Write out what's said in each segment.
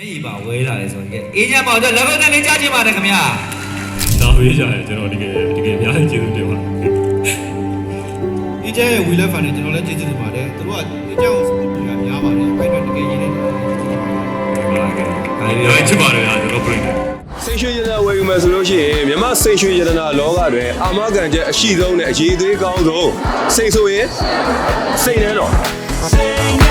မျက်ရည်ပါဝဲလာတယ်ဆိုရင်အေးညံပါတော့လက်ဖက်နဲ့လေးကြားချင်ပါတယ်ခင်ဗျာဒါဝေးကြတယ်ကျွန်တော်တကယ်တကယ်အများကြီးကျေးဇူးတင်ပါတယ်အေဂျင့်ရဲ့ဝီလက်ဖန်နဲ့ကျွန်တော်လည်းကျေးဇူးတင်ပါတယ်သူတို့ကအေဂျင့်ကိုစပူတာများပါတယ်အဲ့တော့တကယ်ရင်းနေတယ်ဟုတ်ကဲ့ဒါအလေးများကြီးချစ်ပါတယ်ဗျာကျွန်တော်ပြိတ္တာစိတ်ရွှေရတနာဝယ်ယူမယ်ဆိုလို့ရှိရင်မြမစိတ်ရွှေရတနာလောကတွင်အာမခံချက်အရှိဆုံးနဲ့အရေးသွေးကောင်းဆုံးစိတ်ဆိုရင်စိတ်နဲ့တော့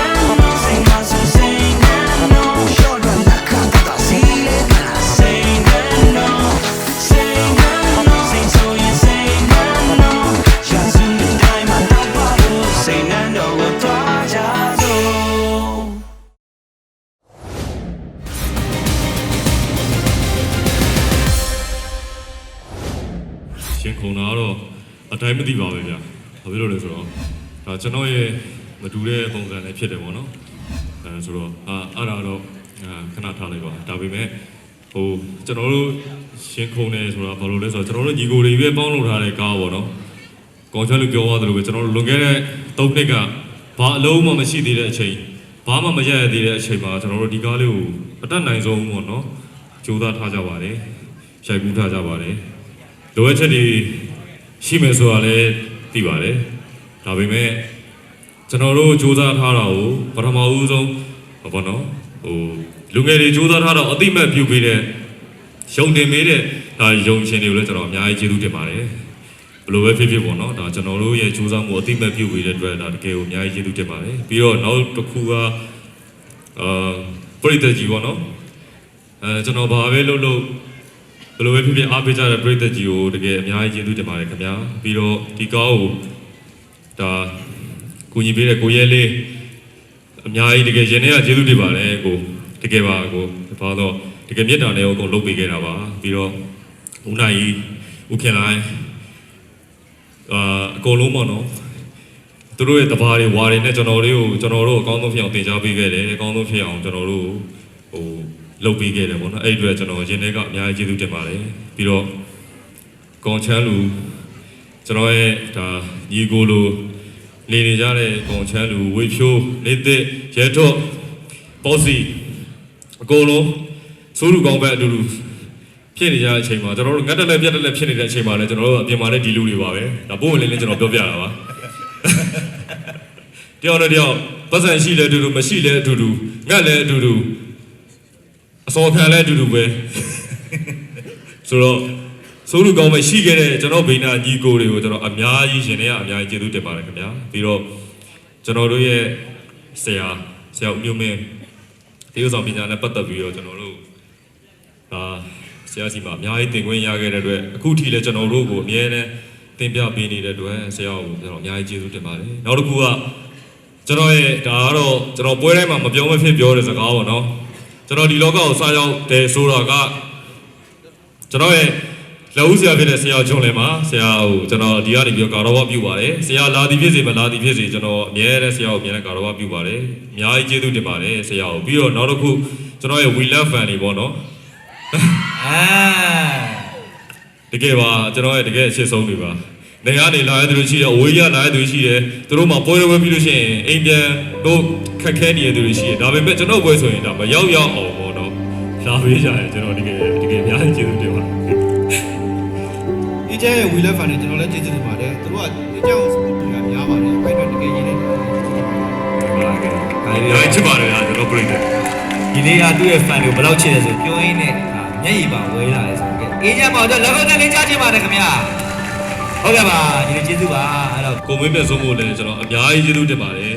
ရှင်ခုံတာကတော့အတိုင်းမသိပါပဲဗျာဘာဖြစ်လို့လဲဆိုတော့ဒါကျွန်တော်ရဲ့မတူတဲ့ပုံစံလည်းဖြစ်တယ်ပေါ့နော်အဲဆိုတော့အာအဲ့ဒါတော့အာခဏထားလိုက်ပါဒါပေမဲ့ဟိုကျွန်တော်တို့ရှင်ခုံနေဆိုတာဘာလို့လဲဆိုတော့ကျွန်တော်တို့ညီကိုတွေပဲပေါင်းလုပ်ထားတဲ့ကားပေါ့နော်ကောင်းချမ်းလို့ပြောရတယ်လို့ပဲကျွန်တော်တို့လွန်ခဲ့တဲ့၃နှစ်ကဘာအလုံးမှမရှိသေးတဲ့အချိန်ဘာမှမရရသေးတဲ့အချိန်မှာကျွန်တော်တို့ဒီကားလေးကိုအတက်နိုင်ဆုံးပေါ့နော်ကြိုးစားထားကြပါတယ်ရိုက်ကူးထားကြပါတယ် လိုအပ်ချက်တွေရှိမယ်ဆိုတာလည်းသိပါတယ်ဒါပေမဲ့ကျွန်တော်တို့စူးစမ်းထားတာကိုပထမဦးဆုံးဘောနော်ဟိုလူငယ်တွေစူးစမ်းထားတော့အတိမတ်ပြုပေးတဲ့ရုံတင်ပေးတဲ့ဒါရုံရှင်တွေကိုလည်းကျွန်တော်အများကြီးကျေးဇူးတင်ပါတယ်ဘယ်လိုပဲဖြစ်ဖြစ်ပေါ့နော်ဒါကျွန်တော်တို့ရဲ့စူးစမ်းမှုအတိမတ်ပြုပေးတဲ့အတွက်ဒါတကယ်ကိုအများကြီးကျေးဇူးတင်ပါတယ်ပြီးတော့နောက်တစ်ခုကအာပရိသတ်ကြီးပေါ့နော်အဲကျွန်တော်ဘာပဲလုပ်လို့ ဘယ်လိုပဲဖြစ်ဖြစ်အားပေးကြတဲ့ပရိသတ်ကြီးကိုတကယ်အများကြီးကျေးဇူးတင်ပါတယ်ခင်ဗျာပြီးတော့ဒီကားကိုဒါကိုကြီးပေးတဲ့ကိုရဲလေးအများကြီးတကယ်ရင်ထဲကကျေးဇူးတင်ပါတယ်ကိုတကယ်ပါကိုဘာတော့တကယ်မြတ်တာနဲ့အကုန်လုပ်ပေးခဲ့တာပါပြီးတော့ဦးနိုင်ကြီးဦးခင်လိုင်းအာအကုန်လုံးပေါ့နော်သူတို့ရဲ့တဘာတွေဝါတွေနဲ့ကျွန်တော်တို့ကိုကျွန်တော်တို့အကောင်းဆုံးဖြစ်အောင်တင် जा ပေးခဲ့တယ်အကောင်းဆုံးဖြစ်အောင်ကျွန်တော်တို့ဟို လုပ်ပေးခဲ့တယ်ပေါ့နော်အဲ့ဒီအတွက်ကျွန်တော်ရင်ထဲကအများကြီးကျေးဇူးတင်ပါတယ်ပြီးတော့ကောင်ချမ်းလူကျွန်တော်ရဲ့ဒါညီကိုလိုနေနေကြတဲ့ကောင်ချမ်းလူဝေဖြိုးနေသစ်ရဲတော့ပေါ့စီအကုန်လုံးစိုးလူကောင်းဘက်အတူတူဖြစ်နေကြတဲ့အချိန်မှာကျွန်တော်တို့ငတ်တက်လက်ပြတ်တက်လက်ဖြစ်နေတဲ့အချိန်မှာလည်းကျွန်တော်တို့အပြင်မှာလည်းဒီလူတွေပါပဲဒါပုံဝင်လေးလေးကျွန်တော်ပြောပြတာပါတယောက်နဲ့တယောက်ပတ်စံရှိလဲအတူတူမရှိလဲအတူတူငတ်လဲအတူတူ အစောခံလဲအတူတူပဲဆိုတော့စိုးလူကောင်းပဲရှိခဲ့တဲ့ကျွန်တော်ဗိနာညီကိုတွေကိုကျွန်တော်အများကြီးရှင်နေရအများကြီးကျေးဇူးတင်ပါတယ်ခင်ဗျာပြီးတော့ကျွန်တော်တို့ရဲ့ဆရာဆရာဦးမျိုးမင်းတေးဥဆောင်ပညာနဲ့ပတ်သက်ပြီးတော့ကျွန်တော်တို့အာဆရာစီမှာအများကြီးသင်ခွင့်ရခဲ့တဲ့အတွက်အခုထိလည်းကျွန်တော်တို့ကိုအများနဲ့သင်ပြပေးနေတဲ့အတွက်ဆရာကိုကျွန်တော်အများကြီးကျေးဇူးတင်ပါတယ်နောက်တစ်ခုကကျွန်တော်ရဲ့ဒါကတော့ကျွန်တော်ပွဲတိုင်းမှာမပြောမဖြစ်ပြောတဲ့စကားပေါ့နော် ကျွန်တော်ဒီလောကကိုစားရောက်တယ်ဆိုတာကကျွန်တော်ရဲ့လက်ဦးဆရာဖြစ်တဲ့ဆရာဂျွန်လင်မှာဆရာကိုကျွန်တော်ဒီကနေပြီးတော့ကာတော်ဘပြုပါတယ်ဆရာလာသည်ဖြစ်စေမလာသည်ဖြစ်စေကျွန်တော်အမြဲတမ်းဆရာကိုအမြဲတမ်းကာတော်ဘပြုပါတယ်အများကြီးကျေးဇူးတင်ပါတယ်ဆရာကိုပြီးတော့နောက်တစ်ခုကျွန်တော်ရဲ့ we love fan တွေပေါ့နော်အာတကယ်ပါကျွန်တော်ရဲ့တကယ်အချစ်ဆုံးတွေပါ နေရာနေလာရတဲ့သူရှိတယ်အဝေးရလာရတဲ့သူရှိတယ်သူတို့မှပွဲတော်ပွဲပြီးလို့ရှိရင်အိမ်ပြန်တို့ခက်ခဲနေတဲ့သူတွေရှိတယ်ဒါပေမဲ့ကျွန်တော်ပွဲဆိုရင်ဒါမရောက်ရောက်အောင်ပေါ့နော်လာပေးကြတယ်ကျွန်တော်တကယ်တကယ်အများကြီးကျေးဇူးတင်ပါတယ်အေဂျင့်ရဲ့ဝီလက်ဖန်နဲ့ကျွန်တော်လည်းကျေးဇူးတင်ပါတယ်သူတို့ကအေဂျင့်ကိုစပူတာများပါတယ်အဲ့တော့တကယ်ရင်းနေတယ်ဟုတ်ကဲ့ဒါအလေးများကြီးချစ်ပါတယ်ဗျာကျွန်တော်ပြိတ္တာဒီလေးကသူ့ရဲ့ fan တွေကိုဘယ်လောက်ချစ်လဲဆိုပြောရင်းနဲ့ဒါမျက်ရည်ပါဝဲလာတယ်ဆိုရင်အေးညံပါတော့လက်ဖက်နဲ့လေးကြားချင်ပါတယ်ခင်ဗျာ ဟုတ်ကဲ့ပါဒီလိုကျေးဇူးပါအဲ့တော့ကိုမင်းပြတ်ဆုံးဖို့လည်းကျွန်တော်အများကြီးကျေးဇူးတင်ပါတယ်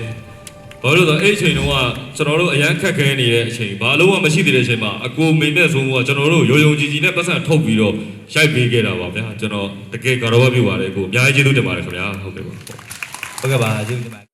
ဘာလို့လဲဆိုတော့အဲ့ဒီအချိန်တုန်းကကျွန်တော်တို့အရန်ခက်ခဲနေတဲ့အချိန်ဘာလို့မှမရှိသေးတဲ့အချိန်မှာအကိုမိန်မဲ့ဆုံးဖို့ကကျွန်တော်တို့ရုံရုံကြည်ကြည်နဲ့ပတ်စံထုတ်ပြီးတော့ရိုက်ပေးခဲ့တာပါဗျာကျွန်တော်တကယ်ကာရောပြုပါတယ်ကိုအများကြီးကျေးဇူးတင်ပါတယ်ခင်ဗျာဟုတ်ကဲ့ပါဟုတ်ကဲ့ပါကျေးဇူးတင်ပါတယ်